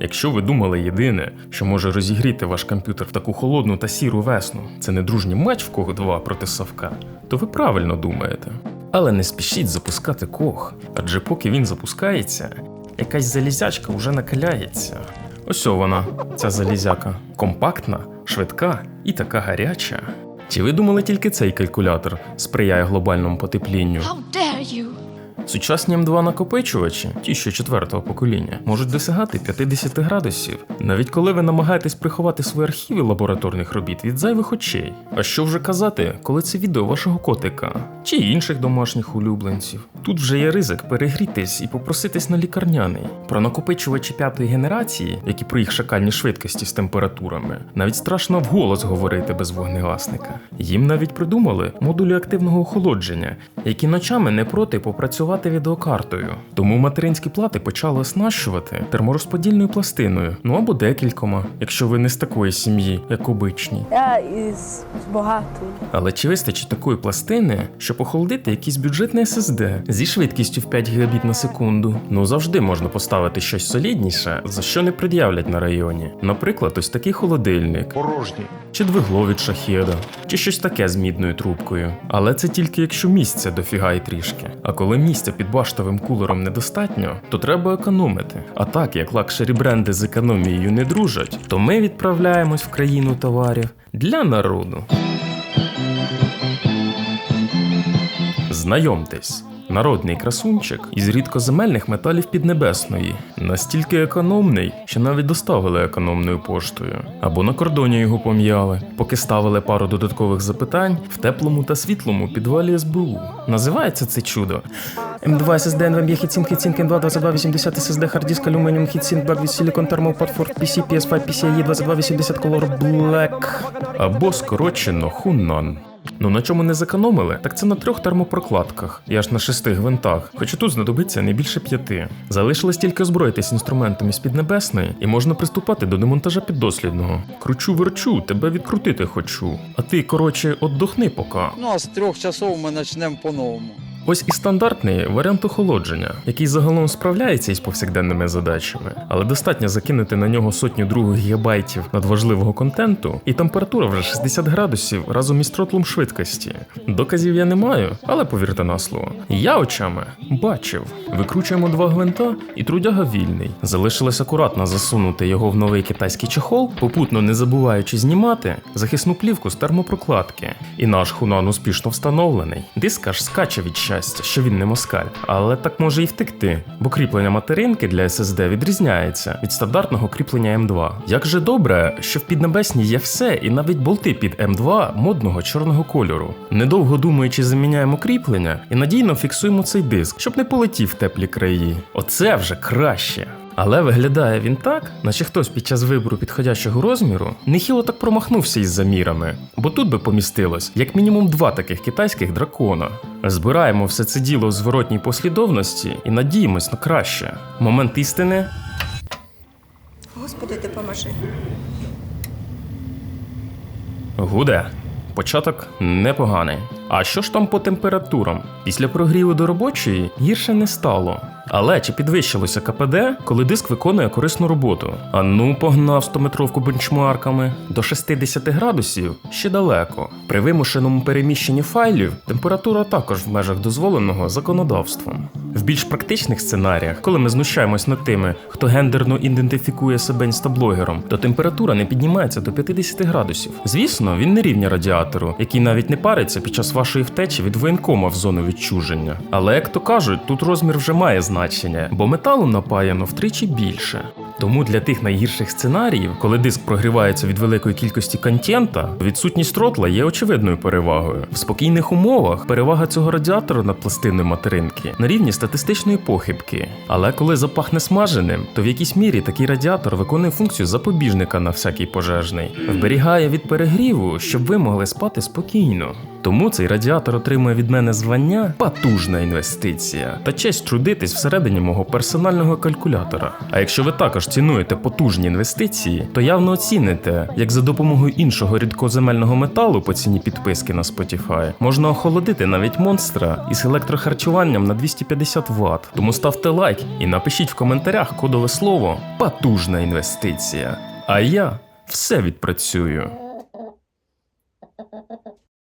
Якщо ви думали єдине, що може розігріти ваш комп'ютер в таку холодну та сіру весну, це не дружній матч в кого 2 проти Савка, то ви правильно думаєте. Але не спішіть запускати кох, адже поки він запускається, якась залізячка вже накаляється. Ось вона, ця залізяка, компактна, швидка і така гаряча. Чи ви думали тільки цей калькулятор сприяє глобальному потеплінню? How dare you? Сучасні М2 накопичувачі, ті, що четвертого покоління, можуть досягати 50 градусів, навіть коли ви намагаєтесь приховати свої архіви лабораторних робіт від зайвих очей. А що вже казати, коли це відео вашого котика чи інших домашніх улюбленців? Тут вже є ризик перегрітись і попроситись на лікарняний. Про накопичувачі п'ятої генерації, які про їх шакальні швидкості з температурами, навіть страшно вголос говорити без вогнегасника. Їм навіть придумали модулі активного охолодження, які ночами не проти попрацювати відеокартою. Тому материнські плати почали оснащувати терморозподільною пластиною, ну або декількома, якщо ви не з такої сім'ї, як обичні. Я із багатої. Але чи вистачить такої пластини, щоб охолодити якийсь бюджетний SSD зі швидкістю в 5 гігабіт на секунду? Ну завжди можна поставити щось солідніше, за що не пред'являть на районі. Наприклад, ось такий холодильник, порожній. Чи двигло від шахеда, чи щось таке з мідною трубкою. Але це тільки якщо місця дофіга і трішки. А коли місця під баштовим кулером недостатньо, то треба економити. А так як лакшері бренди з економією не дружать, то ми відправляємось в країну товарів для народу. Знайомтесь. Народний красунчик із рідкоземельних металів Піднебесної, настільки економний, що навіть доставили економною поштою, або на кордоні його пом'яли, поки ставили пару додаткових запитань в теплому та світлому підвалі СБУ. Називається це чудо. М2 SSD NVMe Heatsink Heatsink M2 2280 SSD Hard Disk Aluminium Heatsink Back Silicon Thermal Port PC PS5 PCIe 2280 Color Black або скорочено Hunan. Ну на чому не зекономили, так це на трьох термопрокладках і аж на шести гвинтах, хоча тут знадобиться не більше п'яти. Залишилось тільки озброїтись інструментом із піднебесної, і можна приступати до демонтажа піддослідного. Кручу верчу, тебе відкрутити хочу. А ти, коротше, отдохни пока. Ну а з трьох часов ми почнемо по-новому. Ось і стандартний варіант охолодження, який загалом справляється із повсякденними задачами, але достатньо закинути на нього сотню других гігабайтів надважливого контенту, і температура вже 60 градусів разом із тротлом швидкості. Доказів я не маю, але повірте на слово. Я очами бачив. Викручуємо два гвинта, і трудяга вільний. Залишилось акуратно засунути його в новий китайський чехол, попутно не забуваючи знімати захисну плівку з термопрокладки. І наш хунан успішно встановлений. Диск аж скаче від щастя, що він не москаль, але так може і втекти, бо кріплення материнки для SSD відрізняється від стандартного кріплення М2. Як же добре, що в піднебесній є все, і навіть болти під М2 модного чорного кольору. Недовго думаючи, заміняємо кріплення і надійно фіксуємо цей диск, щоб не полетів в теплі краї. Оце вже краще. Але виглядає він так, наче хтось під час вибору підходящого розміру нехило так промахнувся із замірами, бо тут би помістилось як мінімум два таких китайських дракона. Збираємо все це діло в зворотній послідовності і надіємось на краще. Момент істини Господи, ти поможи. гуде. Початок непоганий. А що ж там по температурам? Після прогріву до робочої гірше не стало. Але чи підвищилося КПД, коли диск виконує корисну роботу? А ну погнав 100-метровку бенчмарками до 60 градусів ще далеко. При вимушеному переміщенні файлів температура також в межах дозволеного законодавством. В більш практичних сценаріях, коли ми знущаємось над тими, хто гендерно ідентифікує себе інстаблогером, то температура не піднімається до 50 градусів. Звісно, він не рівня радіатору, який навіть не париться під час вашої втечі від воєнкома в зону відчуження. Але як то кажуть, тут розмір вже має значення, бо металу напаяно втричі більше. Тому для тих найгірших сценаріїв, коли диск прогрівається від великої кількості контента, відсутність тротла є очевидною перевагою. В спокійних умовах перевага цього радіатора над пластиною материнки на рівні статистичної похибки. Але коли запахне смаженим, то в якійсь мірі такий радіатор виконує функцію запобіжника на всякий пожежний, вберігає від перегріву, щоб ви могли спати спокійно. Тому цей радіатор отримує від мене звання потужна інвестиція та честь трудитись всередині мого персонального калькулятора. А якщо ви також цінуєте потужні інвестиції, то явно оціните, як за допомогою іншого рідкоземельного металу по ціні підписки на Spotify можна охолодити навіть монстра із електрохарчуванням на 250 Вт. Тому ставте лайк і напишіть в коментарях кодове слово Потужна інвестиція. А я все відпрацюю.